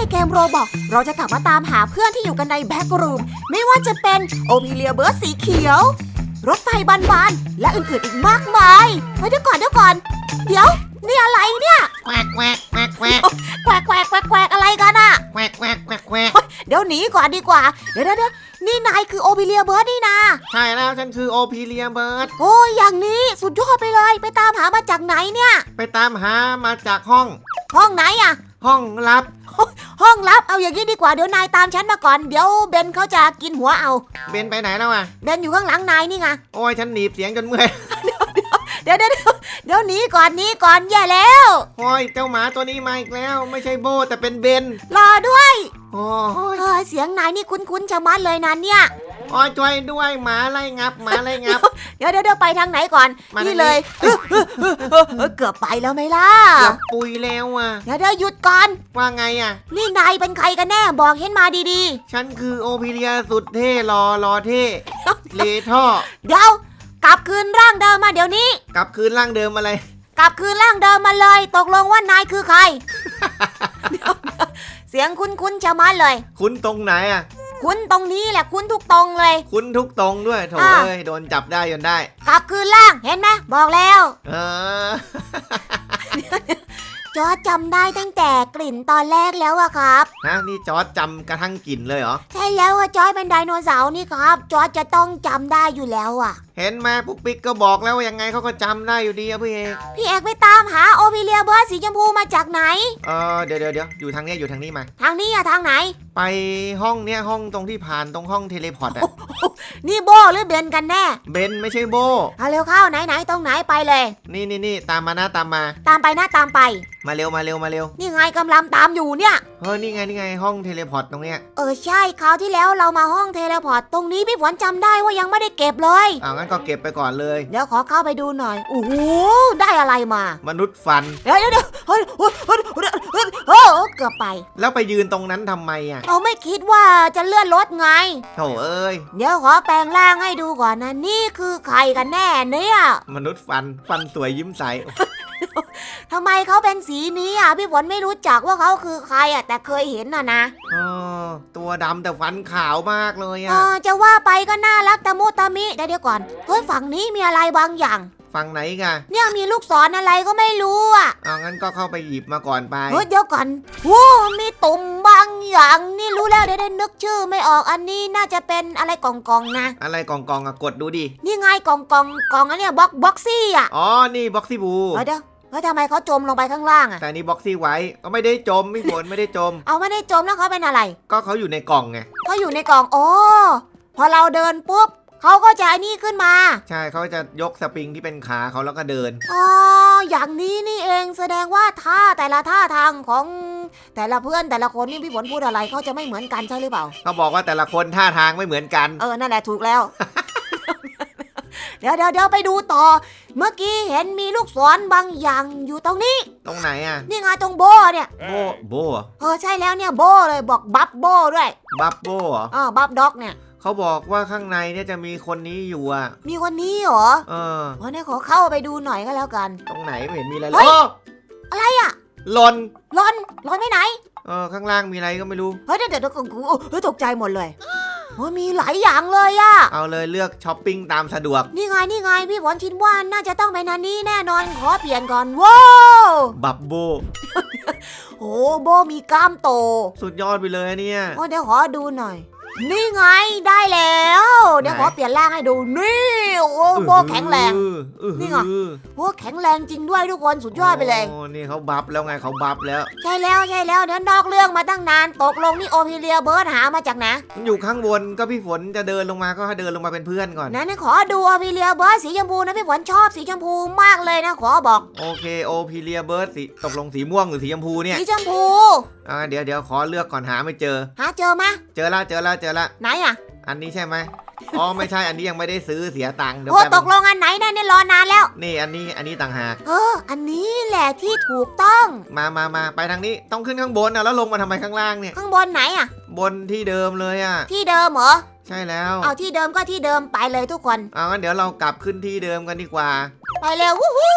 ในเกมโรบอกเราจะกลับมาตามหาเพื่อนที่อยู่กันในแบ็กรูม ไม่ว่าจะเป็นโอพิเลียเบิร์ดสีเขียว รถไฟบานๆและอื่นๆอีกมากมายเฮ้ยเดี๋ยวก่อนเดี๋ยวก่อน เดี๋ยว นี่อะไรเนี่ยแควกแควกแควกแควกแกวกแกวกแกวกแกวกอะไรกันอะแควกแควกแควกแควกเดี๋ยวหนีก่อนดีกว่า เดี๋ยวเดี๋ยวเดี๋ยวนี่นายคือโอพิเลียเบิร์ดนี่นาใช่แล้วฉันคือโอพีเลียเบิร์ดโอ้ยอย่างนี้สุดยอดไปเลย ไปตามหามาจากไหนเนี่ย ไปตามหามาจากห้อง ห้องไหนอะ ห้องลับ ห้องลับเอาอย่างนี้ดีกว่าเดี๋ยวนายตามฉันมาก่อนเดี๋ยวเบนเขาจะกินหัวเอา เบนไปไหนแล้วอะ เบนอยู่ข้างหลังนายนี่ไง โอ้ยฉันหนีบเสียงจนเมื่อยเดี๋ยวเดี๋ยวเดี๋ยวเดี๋ยวหนีก่อนหนีก่อนแย่แล้ว โอ้ยเจ้าหมาตัวนี้มาอีกแล้ว ไม่ใช่โบแต่เป็นเบนรอด้วยโอ้ยเออเสียงนายนี่คุ้นๆชะมัดเลยนะเนี่ย โอ้ยช่วยด้วยหมาไล่งับหมาไล่งับ เดี๋ยวเดี๋ยวเดี๋ยวไปทางไหนก่อนมาทางนี้ นี่เลยเออเออเออเออเออเกือบไปแล้วไหมล่ะเกือบปุยแล้วอะ เดี๋ยวเดี๋ยวหยุดก่อน ว่าไงอะ นี่นายเป็นใครกันแน่บอกเห็นมาดีฉันคือโอพีเลียสุดเท่รอรอเท่เลท่อๆ เดี๋ยว กลับคืนร่างเดิมมาเดี๋ยวนี้ กลับคืนร่างเดิมอะไร กลับคืนร่างเดิมมาเลย ตกลงว่านายคือใครเดี๋ยวเดี๋ยวเสียงคุ้นๆชะมัดเลย คุ้นตรงไหนอะ คุ้นตรงนี้แหละคุ้นทุกตรงเลย คุ้นทุกตรงด้วยโถอ่าเอ้ยโดนจับได้จนได้ กลับคืนร่างเห็นไหมบอกแล้ว เออ จอร์จจำได้ตั้งแต่กลิ่นตอนแรกแล้วอะครับ ฮะนี่จอร์จจำกระทั่งกลิ่นเลยเหรอ ใช่แล้วอะจอร์จเป็นไดโนเสาร์นี่ครับ จอร์จจะต้องจำได้อยู่แล้วอะเห็นไหมปุ๊กปิ๊กก็บอกแล้วว่ายังไงเขาก็จำได้อยู่ดีอะพี่เอกพี่เอกไปตามหาโอพิเลียเบิร์ดสีชมพูมาจากไหน เออเดี๋ยวเดี๋ยวเดี๋ยวอยู่ทางเนี้ยอยู่ทางนี้มา ทางนี้อะทางไหน ไปห้องเนี้ยห้องตรงที่ผ่านตรงห้องเทเลพอร์ตอะนี่โบหรือเบนกันแน่เบนไม่ใช่โบเอาเร็วเข้าไหนไหนตรงไหนไปเลย นี่นี่นี่ตามมานะตามมา ตามไปนะตามไป มาเร็วมาเร็วมาเร็ว นี่ไงกำลังตามอยู่เนี่ย เฮ้ยนี่ไงนี่ไงห้องเทเลพอร์ตตรงเนี้ยเออใช่คราวที่แล้วเรามาห้องเทเลพอร์ตตรงนี้พี่ฝนจำได้ว่ายังไม่ได้เก็บเลย อ้าวงั้นก็เก็บไปก่อนเลย เดี๋ยวขอเข้าไปดูหน่อยโอ้โหได้อะไรมามนุษย์ฟัน เดี๋ยวเดี๋ยวเดี๋ยวเฮ้ยเฮ้ยเฮ้ยเฮ้ยเฮ้ยเฮ้ยเกือบไป แล้วไปยืนตรงนั้นทำไมอะเราไม่คิดว่าจะเลื่อนรถไง โถเอ้ย เดี๋ยวขอแปลงร่างให้ดูก่อนนะ นี่คือใครกันแน่เนี่ย มนุษย์ฟันฟันสวยยิ้มใส ทำไมเขาเป็นสีนี้อะพี่ฝนไม่รู้จักว่าเขาคือใครอะแต่เคยเห็นน่ะนะเออตัวดำแต่ฟันขาวมากเลยเออะอจะว่าไปก็น่ารักตะมุตะมิเดี๋ยวเดี๋ยวก่อนเฮ้ยฝั่งนี้มีอะไรบางอย่าง ฝั่งไหนกะเนี่ยมีลูกศรอะไรก็ไม่รู้อะเอางั้นก็เข้าไปหยิบมาก่อนไป เฮ้ยเดี๋ยวก่อนโว้มีตุ่มบางอย่าง นี่รู้แล้วเดี๋ยวได้นึกชื่อไม่ออกอันนี้น่าจะเป็นอะไรกล่องๆนะ อะไรกองกองๆอะกดดูดิ นี่ไงกล่องกล่องกล่องอันเนี้ยบ็อกบ็อกซี่อะอ๋อ นี่บ็อกซี่บูเฮ้ยเดี๋ยว เฮ้ยทำไมเขาจมลงไปข้างล่างอะแต่นี่บ็อกซี่ไว้ก็ไม่ได้จมไม่ฝนไม่ได้จม เอาไม่ได้จมแล้วเขาเป็นอะไรก็เขาอยู่ในกล่องไงเขาอยู่ในกล่องโอ้พอเราเดินปุ๊บเขาก็จะไอ้นี่ขึ้นมาใช่เขาจะยกสปริงที่เป็นขาเขาแล้วก็เดินอ๋ออย่างนี้นี่เองแสดงว่าท่าแต่ละท่าทางของแต่ละเพื่อนแต่ละคนนี่พี่ฝนพูดอะไรเขาจะไม่เหมือนกันใช่หรือเปล่า เขาบอกว่าแต่ละคนท่าทางไม่เหมือนกัน เออนั่นแหละถูกแล้ว เดี๋ยวเดี๋ยวเดี๋ยวไปดูต่อ เมื่อกี้เห็นมีลูกศรบางอย่างอยู่ตรงนี้ ตรงไหนอะ นี่ไงตรงโบเนี่ย โบโบเหรอเออใช่แล้วเนี่ยโบเลยบอกบับโบด้วยบับโบเหรอ อ่าบับด็อกเนี่ย เขาบอกว่าข้างในเนี่ยจะมีคนนี้อยู่อะ มีคนนี้เหรอเออ วันนี้ขอเข้าไปดูหน่อยก็แล้วกัน ตรงไหนไม่เห็นมีอะไรเลเฮ้ย ยโอ้อะไรอะหล่นร้อนร้อนไปไหน เออข้างล่างมีอะไรก็ไม่รู้ เฮ้ยเดี๋ยวเดี๋ยวเดี๋ยวกูเฮ้ยตกใจหมดเลย โอ้ยมีหลายอย่างเลยอะเอาเลยเลือกช้อปปิ้งตามสะดวก นี่ไงนี่ไงพี่ฝนคิดว่าน่าจะต้องเป็นอันนี้แน่นอนขอเปลี่ยนก่อนว้าวบับโบโอ้โบมีกล้ามโต สุดยอดไปเลยอะเนี่ย โอ้เดี๋ยวขอดูหน่อย นี่ไงได้แล้ว เดี๋ยวไหน ขอเปลี่ยนร่างให้ดูนี่โอ้โบแข็งแรง อื้อนี่หืไงอโอ้แข็งแรงจริงด้วยทุกคนสุดยอดไปเลย โอ้นี่เขาบัฟแล้วไงเขาบัฟแล้ว ใช่แล้วใช่แล้วเดี๋ยวนอกเรื่องมาตั้งนานตกลงนี่โอพิเลียเบิร์ดหามาจากไหนอยู่ข้างบนก็พี่ฝนจะเดินลงมาก็ให้เดินลงมาเป็นเพื่อนก่อน นั้นขอดูโอพิเลียเบิร์ดสีชมพูนะพี่ฝนชอบสีชมพูมากเลยนะขอบอกโอเคโอพีเลียเบิร์ดสีตกลงสีม่วงหรือสีชมพูเนี่ยสีชมพูอ่าเดี๋ยวเดี๋ยวขอเลือกก่อนหาไม่เจอ หาเจอไหมยเจอละเจอละเจอละไหนอะอันนี้ใช่ไหมอ๋อไม่ใช่อันนี้ยังไม่ได้ซื้อเสียตังค์เดี๋ยวโอ้แป๊บตกลงอันไหนแน่เนี่ยรอนานแล้ว นี่อันนี้อันนี้ต่างหากเอออันนี้แหละที่ถูกต้อง มามามาไปทางนี้ต้องขึ้นข้างบนอะแล้วลงมาทำไมข้างล่างเนี่ย ข้างบนไหนอะบนที่เดิมเลยอะ ที่เดิมเหรอใช่แล้วเอาที่เดิมก็ที่เดิมไปเลยทุกคนเอางั้นเดี๋ยวเรากลับขึ้นที่เดิมกันดีกว่า ไปเร็ววู้ฮู้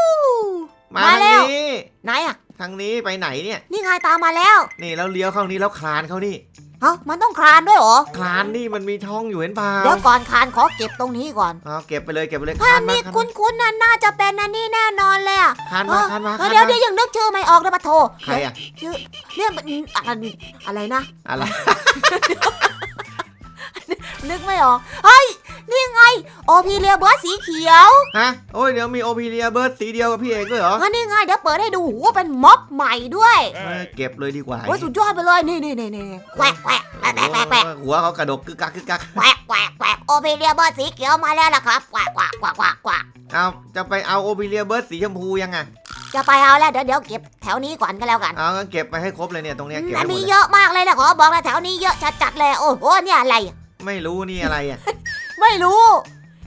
มามาทางแล้วนี้ไหนอะทางนี้ไปไหนเนี่ย นี่ไงตามมาแล้ว นี่แล้วเลี้ยวเข้านี้แล้วคลานเข้านี่ เอ้ามันต้องคลานด้วยเหรอคลานนี่มันมีช่องอยู่เห็นเปล่าเดี๋ยวก่อนคลานขอเก็บตรงนี้ก่อนเอาเก็บไปเลยเก็บไปเลยคถ้าลานมานี่คลานคุ้นๆนั่นน่าจะเป็นอันนี้แน่นอนเลยอะคลานมาคลานมาเอคอลานเดี๋ยวมาเดี๋ยวยังนึกชื่อไม่ออกเลยปะโทใครอะชื่อเนี่ยมันอะไรอะไรนะ อะไร นึกไม่ออกเฮ้ย นี่ไง โอพีเรียเบิร์ดสีเขียวฮะโอ้ยเดี๋ยวมีโอพีเลียเบิร์ดสีเดียวกับพี่เอกด้วยเหรออันนี้ไงเดี๋ยวเปิดให้ดูโหเป็นม็อบใหม่ด้วยเออเก็บเลยดีกว่าโอ้ยสุดยอดไปเลยนี่นี่นี่นี่แหวกแหวกแหวกแหวกแหวกแหวกหัวเขากระดกกึกกักกึกกักแหวกแหวกแหวกโอพีเรียเบิร์ดสีเขียวมาแล้วล่ะครับแหวกแหวกแหวกแหวกแหวกเอาจะไปเอาโอพีเลียเบิร์ดสีชมพูยังไงจะไปเอาแล้วเดี๋ยวเดี๋ยวเก็บแถวนี้ก่อนก็แล้วกันเอางั้นเก็บไปให้ครบเลยเนี่ยตรงเนี้ยเก็บแต่ให้หมมีดเลยเยอะมากเลยนะขอบอกนะแถวนี้เยอะจัดๆเลยโอ้โหเนี่ยอะไร ไม่รู้นี่อะไรอะ ไม่รู้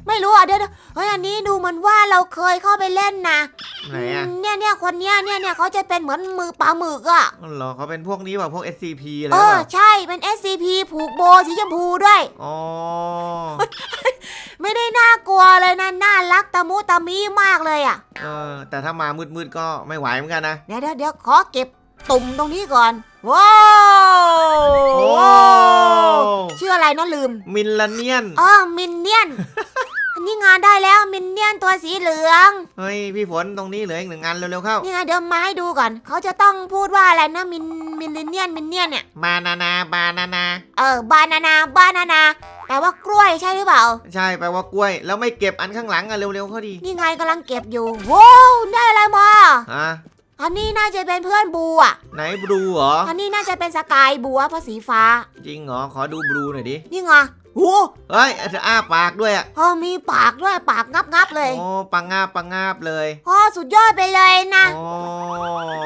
ไม่รู้อะเดี๋ยวเดี๋ยวเฮ้ยอันนี้ดูเหมือนว่าเราเคยเข้าไปเล่นนะไหนอะอืมเนี่ยเนี่ยคนเนี้ยเนี่ยเนี่ยเขาจะเป็นเหมือนมือปลาหมึกอะอ๋อเหรอเขาเป็นพวกนี้เปล่าพวก SCP อะไรเอเปอล่าใช่เป็น SCP ผูกโบสีชมพูด้วย อ๋อไม่ได้น่ากลัวเลยนะน่ารักตะมุตะมีมากเลยอะเออแต่ถ้ามามืดๆก็ไม่ไหวเหมือนกันนะ เดี๋ยวเดี๋ยวเดี๋ยวขอเก็บตุ่มตรงนี้ก่อน ว้าวโอ้ชื่ออะไรนะลืมมิลลาเนียนอ๋อมินเนี่ยน อันนี้งานได้แล้วมินเนี่ยนตัวสีเหลือง เฮ้ยพี่ฝนตรงนี้เหลืออีกหนึ่งอันเร็วๆเข้า นี่ไงเดี๋ยวมาให้ดูก่อน เขาจะต้องพูดว่าอะไรนะมินมินเนียนมินเนี่ยนเนี่ย บานานาบานานา เออบานานาบานานาแปลว่ากล้วยใช่หรือเปล่า ใช่แปลว่ากล้วย แล้วไม่เก็บอันข้างหลังอะเร็วๆเข้าดีนี่ไงกำลังเก็บอยู่ว้าวได้อะไรมา ฮะ อันนี้น่าจะเป็นเพื่อนบูอะ ไหนบลูเหรอ อันนี้น่าจะเป็นสกายบัวเพราะสีฟ้า จริงเหรอ ขอดูบลูหน่อยดิ นี่ไงโอ้เฮ้ยจะอ้าปากด้วยอะเออมีปากด้วยปากงับงับๆเลยโอ้ปังงาบปังงาบเลยโอ้สุดยอดไปเลยนะ โอ้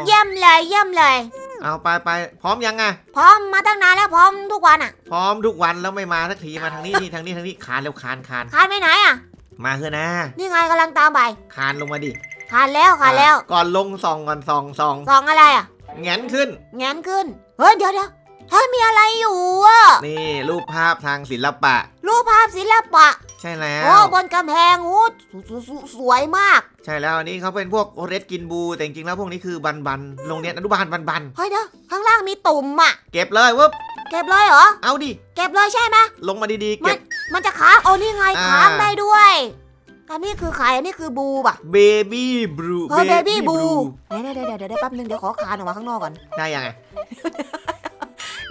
เยี่ยมเลยเยี่ยมเลย เอาไปไปพร้อมยังอะพร้อมมาตั้งนานแล้วพร้อมทุกวันอะ พร้อมทุกวันแล้วไม่มาสักทีมาทางนี้นี่ทางนี้ทางนี้คานเร็วคานคานคานไปไหนอะ มาเถอะนะ นี่ไงกำลังตามไป คานลงมาดิ คานแล้วคานแล้วก่อนลงส่องก่อนส่องส่องสองอะไรอะแงนขึ้น แงนขึ้น เฮ้ยเดี๋ยวเดี๋ยวเฮ้ยมีอะไรอยู่อะนี่รูปภาพทางศิลปะ รูปภาพศิลปะ ใช่แล้วโอ้บนกำแพงโอ้สสสสวยมาก ใช่แล้วอันนี้เขาเป็นพวกเรดกินบูแต่จริงๆแล้วพวกนี้คือบันบันโรงเรียนอนุบาลบันบันเฮ้ยเดี๋ยวข้างล่างมีตุ่มอะ เก็บเลยวุ๊บเก็บเลยเหรอ เอาดิ เก็บเลยใช่ไหมลงมาดีๆเก็บมันจะค้างโอ้นี่ไงอ่า ค้างได้ด้วย อันนี้คือใครอันนี้คือบูป่ะเบบี้บลูเออเบบี้บูเดี๋ยวเดี๋ยวเดี๋ยวเดี๋ยวเดี๋ยวแป๊บนึงเดี๋ยวขอคานออกมาข้างนอกก่อน ได้ยังไง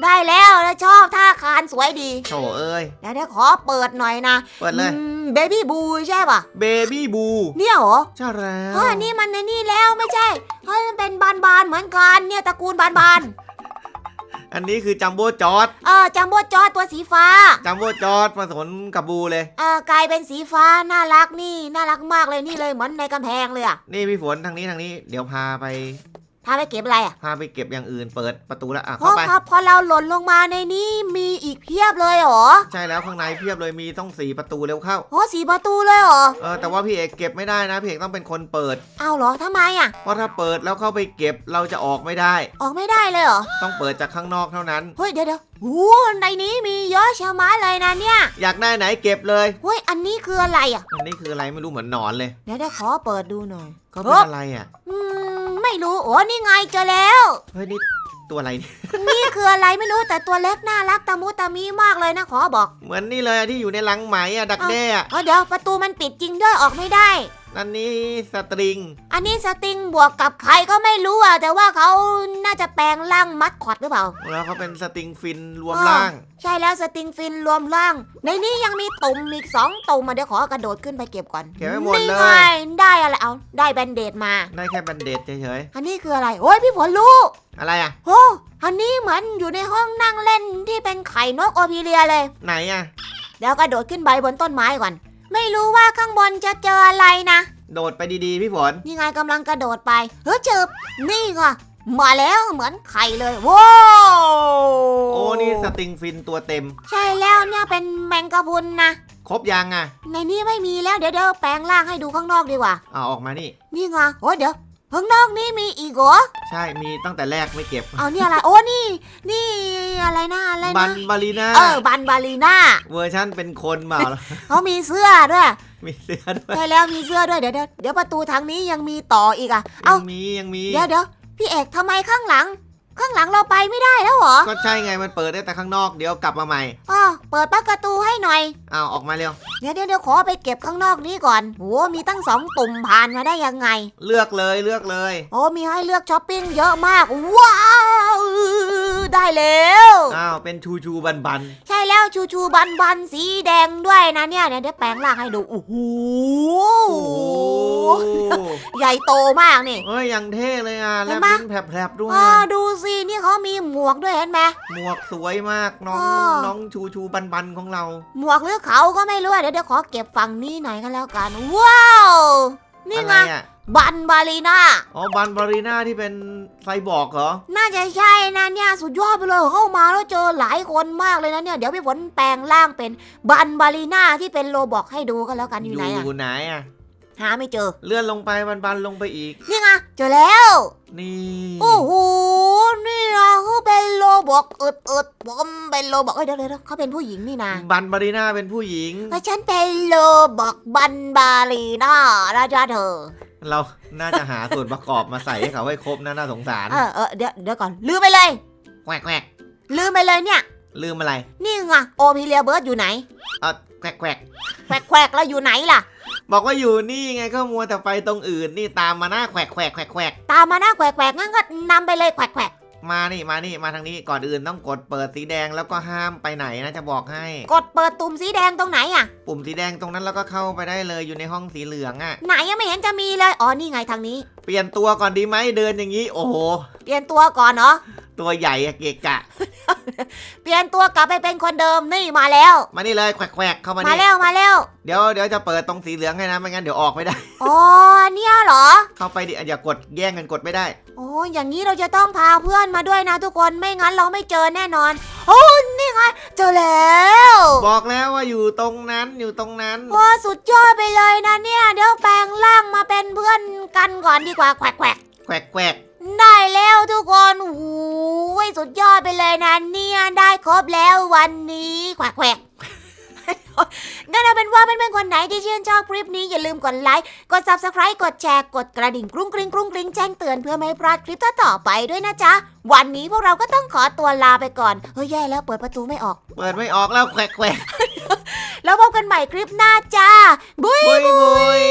ได้แล้วแล้วชอบท่าคานสวยดีโถเอ้ยเดี๋ยวเดี๋ยวขอเปิดหน่อยนะ เปิดเลยเบบี้บูใช่ป่ะเบบี้บูเนี่ยเหรอ ใช่แล้วเฮ้ยอันนี้มันในนี่แล้วไม่ใช่เฮ้ยมันเป็นบานบานๆเหมือนกันเนี่ยตระกูลบานบาน อันนี้คือจัมโบ้จอร์ดๆเออจัมโบ้จอตัวสีฟ้า จัมโบ้จอร์ดผสมกับบูเลย เออกลายเป็นสีฟ้าน่ารักนี่ น่ารักมากเลยนี่เลยเหมือนในกำแพงเลยอะนี่พี่ฝนทางนี้ทางนี้ เดี๋ยวพาไป พาไปเก็บอะไรอะพาไปเก็บอย่างอื่นเปิดประตูแล้วอะเพราะเข้าไป พอพอเราหล่นลงมาในนี้มีอีกเพียบเลยเหรอใช่แล้วข้างในเพียบเลยมีต้องสี่ประตูเร็วเข้า โอ้สีประตูเลยเหรอเออแต่ว่าพี่เอกเก็บไม่ได้นะพี่เอกต้องเป็นคนเปิด เอาเหรอทำไมอะเพราะถ้าเปิดแล้วเข้าไปเก็บเราจะออกไม่ได้ ออกไม่ได้เลยเหรอต้องเปิดจากข้างนอกเท่านั้น เฮ้ยเดี๋ยวเดี๋ยว โอ้ในนี้มีเยอะชะมัดเลยนะเนี่ยอยากได้ไหนเก็บเลยเฮ้ยอันนี้คืออะไรอะอันนี้คืออะไรไม่รู้เหมือนหนอนเลยเดี๋ยวเดี๋ยวขอเปิดดูหน่อยเขาเป็นอะไรอะ อืมไม่รู้โอ้นี่ไงเจอแล้วเฮ้ยนี่ตัวอะไรเนี่ยนี่คืออะไรไม่รู้แต่ตัวเล็กน่ารักตะมุตะมีมากเลยนะขอบอก เหมือนนี่เลยอะที่อยู่ในลังไหมอะดักแด้อะเออเดี๋ยวประตูมันปิดจริงด้วยออกไม่ได้ อันนี้สตริง อันนี้สติงบวกกับใครก็ไม่รู้อะแต่ว่าเขาน่าจะแปลงร่างมัดคอดหรือเปล่าแล้วเขาเป็นสตริงฟินรวมอ๋อร่าง ใช่แล้วสติงฟินรวมร่าง ในนี้ยังมีตุ่มอีกสองตุ่มมาเดี๋ยวขอกระโดดขึ้นไปเก็บก่อนเก็บไว้หมดนี่เลไงยได้อะไรเอาได้แบนเดดมา ได้แค่บันเดดเฉยอันนี้คืออะไรโอ้ยพี่ฝนรู้ๆ อะไรอะ โอ้อันนี้เหมือนอยู่ในห้องนั่งเล่นที่เป็นไข่นกโอพิเลียเลย ไหนอะ เดี๋ยวกระโดดขึ้นไปบนต้นไม้ก่อน ไม่รู้ว่าข้างบนจะเจออะไรนะ โดดไปดีๆ พี่ฝน นี่ไงกำลังกระโดดไป เฮ้ยจืบนี่ไงมาแล้วเหมือนไข่เลยว้าวโอ้นี่สตริงฟินตัวเต็ม ใช่แล้วเนี่ยเป็นแมงกะพรุนนะ ครบยังอะ ในนี้ไม่มีแล้วเดี๋ยวเดี๋ยวแปลงร่างให้ดูข้างนอกดีกว่าเอาออกมานี่ นี่ไงโอ้ยเดี๋ยว ข้างนอกนี่มีอีกเหรอใช่มีตั้งแต่แรกไม่เก็บ เอานี่อะไร โอ้นี่ นี่อะไรนะอะไรบันะนบาลีน่าเออ บันบาลีน่าเวอร์ชั่นเป็นคนเปล่า เขามีเสื้อด้วย มีเสื้อด้วยใช่แล้วมีเสื้อด้วย เดี๋ยวเดี๋ยวเดี๋ยวประตูทางนี้ยังมีต่ออีกอะ ยัเอางมียังมี เดี๋ยวเดี๋ยวพี่เอกทำไมข้างหลัง ข้างหลังเราไปไม่ได้แล้วเหรอก็ใช่ไงมันเปิดได้แต่ข้างนอกเดี๋ยวกลับมาใหม่อ๋อเปิดประตูให้หน่อยเอาออกมาเร็วเดี๋ยวเดี๋ยวเดี๋ยวขอไปเก็บข้างนอกนี้ก่อนโอ้มีตั้งสองตุ่มผ่านมาได้ยังไง เลือกเลยเลือกเลย โอ้มีให้เลือกช้อปปิ้งเยอะมากว้าว ได้แล้ว อ้าวเป็นชูชูบันบันใช่แล้วชูชูบันบันสีแดงด้วยนะเนี่ยเดี๋ยวเดี๋ยวแปลงร่างให้ดูโอ้โหโอ้โหใหญ่โตมากนี่เฮ้ยยังเท่เลยอะเห็แลนบไหมลิ้นแผลบๆด้วยอ่าดูสินี่เขามีหมวกด้วยเห็นไหมหมวกสวยมากน้องอ่าน้องชูชูบันบันของเรา หมวกหรือเขาก็ไม่รู้อะเดี๋ยวเดี๋ยวขอเก็บฝั่งนี้หน่อยกันแล้วกัน ว้าวนี่อะไงไรอะ บันบาลีน่าอ๋อบันบารีน่าที่เป็นไซบอร์กเหรอ น่าจะใช่นะเนี่ยสุดยอดไปเลยเข้ามาแล้วเจอหลายคนมากเลยนะเนี่ยเดี๋ยวพี่ฝนแปลงร่างเป็นบันบาลีน่าที่เป็นโลบอกให้ดูกันแล้วกันอยู่ไหนอะไหนอะหาไม่เจอ เลื่อนลงไปบันบันลงไปอีก นี่ไงเจอแล้ว นี่โอ้โหนี่นะเขาเป็นโลบอกอึดอึดผมเป็นโลบอกเอ้ยเดี๋ยวเดี๋ยวเขาเป็นผู้หญิงนี่นะบันบารีน่าเป็นผู้หญิงแต่ฉันเป็นโลบอกบันบาลีน่านะจ๊ะเธอ เราน่าจะหาส่วนประกอบมาใส่ให้เขาให้ครบนะน่าสงสารเออเออเดี๋ยวเดี๋ยวก่อนลืมไปเลย แควกแควกลืมไปเลยเนี่ย ลืมอะไรนี่ไงโอพิเลียเบิร์ดอยู่ไหนเออแควกแควกแควกแควกแล้วอยู่ไหนล่ะ บอกว่าอยู่นี่ไงก็มัวแต่ไปตรงอื่นนี่ตามมาหน้าแควกแควกแควกแควกตามมาหน้าแควกแควกงั้นก็นำไปเลยแควกแควก มานี่มานี่มาทางนี้ก่อนอื่นต้องกดเปิดสีแดงแล้วก็ห้ามไปไหนนะจะบอกให้ กดเปิดตุ่มสีแดงตรงไหนอะปุ่มสีแดงตรงนั้นแล้วก็เข้าไปได้เลยอยู่ในห้องสีเหลืองอะ่ะไหนยังไม่เห็นจะมีเลยอ๋อนี่ไงทางนี้ เปลี่ยนตัวก่อนดีไหมเดินอย่างนี้ โอ้โหเปลี่ยนตัวก่อนเนาะตัวใหญ่อะเกะกะ เปลี่ยนตัวกลับไปเป็นคนเดิมนี่มาแล้ว มานี่เลยแควกแควกเข้ามามานี่แล้วมาแล้วเดี๋ยวเดี๋ยวจะเปิดตรงสีเหลืองให้นะไม่งั้นเดี๋ยวออกไม่ได้ อ๋อเนี่ยเหรอ เข้าไปดิอย่ากดแย่งกันกดไม่ได้ โอ้อย่างนี้เราจะต้องพาเพื่อนมาด้วยนะทุกคนไม่งั้นเราไม่เจอแน่นอน โอ้นี่ไงเจอแล้ว บอกแล้วว่าอยู่ตรงนั้นอยู่ตรงนั้นโอ้สุดยอดไปเลยนะเนี่ยเดี๋ยวแปลงร่างมาเป็นเพื่อนกันก่อนดีกว่าแขวกแขวกแควกแควกได้แล้วทุกคนโอ้โหสุดยอดไปเลยนะเนี่ยได้ครบแล้ววันนี้แขวกแขวก งั้นเอาเป็นว่าเพื่อนๆคนไหนที่ชื่นชอบคลิปนี้อย่าลืมกดไลค์ กด subscribe กดแชร์ กดกระดิ่งกรุ้งกริ้งกรุ้งกริ้งแจ้งเตือนเพื่อไม่ให้พลาดคลิปต่อๆไปด้วยนะจ๊ะ วันนี้พวกเราก็ต้องขอตัวลาไปก่อน เฮ้ยแย่แล้วเปิดประตูไม่ออก เปิดไม่ออกแล้วแควกแควกแล้วพบกันใหม่คลิปหน้าจ้าบุยบุยบุย